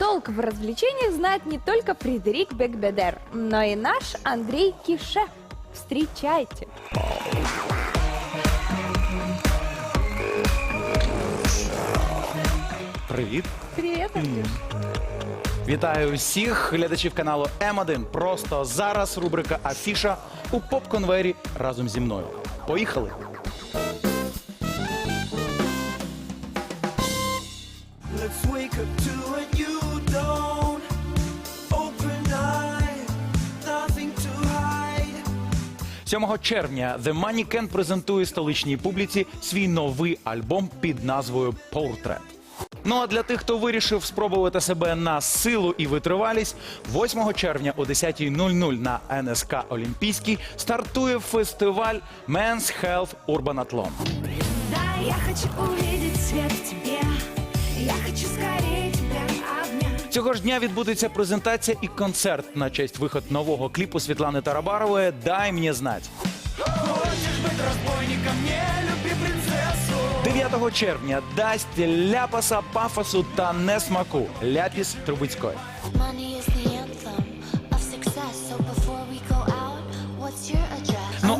толк в развлечениях знает не только Фредерик Бекбедер, но и наш Андрей Кише. Встречайте! Привіт! Привет, Андрюш. Вітаю всіх глядачів каналу М1. Просто зараз рубрика Афіша у поп-конвері разом зі мною. Поїхали! Let's wake up to a new dawn. Open eye, nothing to hide. 7 червня The Mannequin презентує столичній публіці свій новий альбом під назвою Portrait. Ну а для тих, хто вирішив спробувати себе на силу і витривалість, 8 червня о 10.00 на НСК Олімпійський стартує фестиваль Men's Health Urban Athlon. Да, я хочу увидеть свет в тебе. Цього ж дня відбудеться презентація і концерт на честь виход нового кліпу Світлани Тарабарової Дай мені знать. 9 червня дасть ляпаса, пафосу та несмаку ляпіс Трубицької.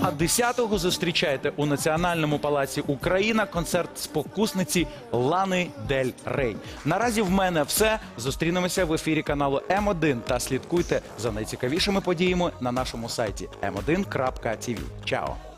А 10-го зустрічайте у Національному палаці Україна концерт спокусниці Лани Дель Рей. Наразі в мене все. Зустрінемося в ефірі каналу М1 та слідкуйте за найцікавішими подіями на нашому сайті m1.tv. Чао!